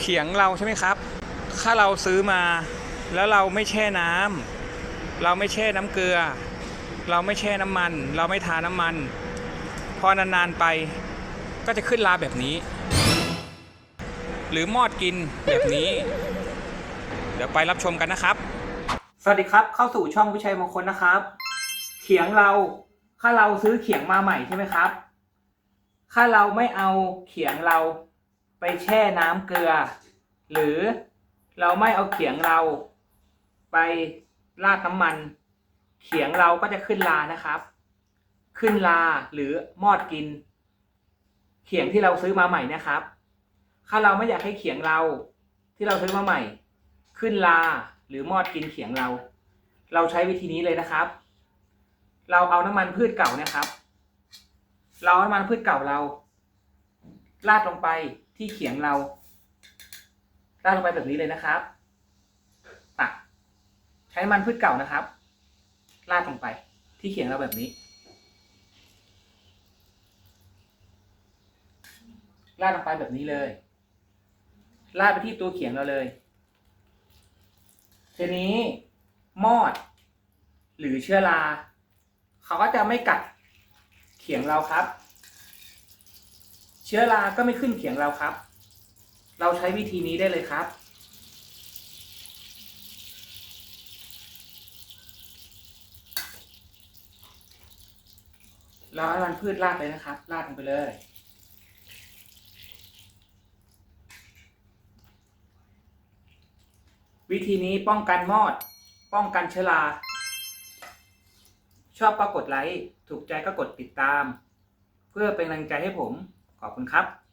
เขียงเราใช่ไหมครับ ถ้าเราซื้อมาแล้วเราไม่แช่น้ำเราไม่แช่น้ำเกลือ เราไม่แช่น้ำมัน เราไม่ทาน้ำมัน พอนานๆไปก็จะขึ้นราแบบนี้ หรือมอดกินแบบนี้ เดี๋ยวไปรับชมกันนะครับ สวัสดีครับ เข้าสู่ช่องวิชัยมงคลนะครับ เขียงเราถ้าเราซื้อเขียงมาใหม่ใช่ไหมครับ ถ้าเราไม่เอาเขียงเรา ไปแช่น้ำเกลือ หรือเราไม่เอาเขียงเราไปราดน้ำมัน เขียงเราก็จะขึ้นลานะครับ ขึ้นลาหรือมอดกิน เขียงที่เราซื้อมาใหม่นะครับ ถ้าเราไม่อยากให้เขียงเราที่เราซื้อมาใหม่ ขึ้นลาหรือมอดกินเขียงเรา เราใช้วิธีนี้เลยนะครับ เราเอาน้ำมันพืชเก่านะครับ เราเอาน้ำมันพืชเก่าเราราดลงไป ที่เขียงเราราดลงไปแบบนี้เลยนะครับตักใช้น้ำมันพืชเก่านะครับ ราดลงไป ที่เขียงเราแบบนี้ ราดลงไปแบบนี้เลย ราดไปที่ตัวเขียงเราเลย ทีนี้มอด หรือเชื้อรา เขาก็จะไม่กัดเขียงเราครับ เชื้อราก็ไม่ขึ้นเขียงเราครับ เราใช้วิธีนี้ได้เลยครับ เราให้มันพืชรากเลยนะครับ รากลงไปเลย วิธีนี้ป้องกันมอด ป้องกันเชื้อราชอบก็กดไลค์ ถูกใจก็กดติดตาม เพื่อเป็นกำลังใจให้ผม ขอบคุณครับ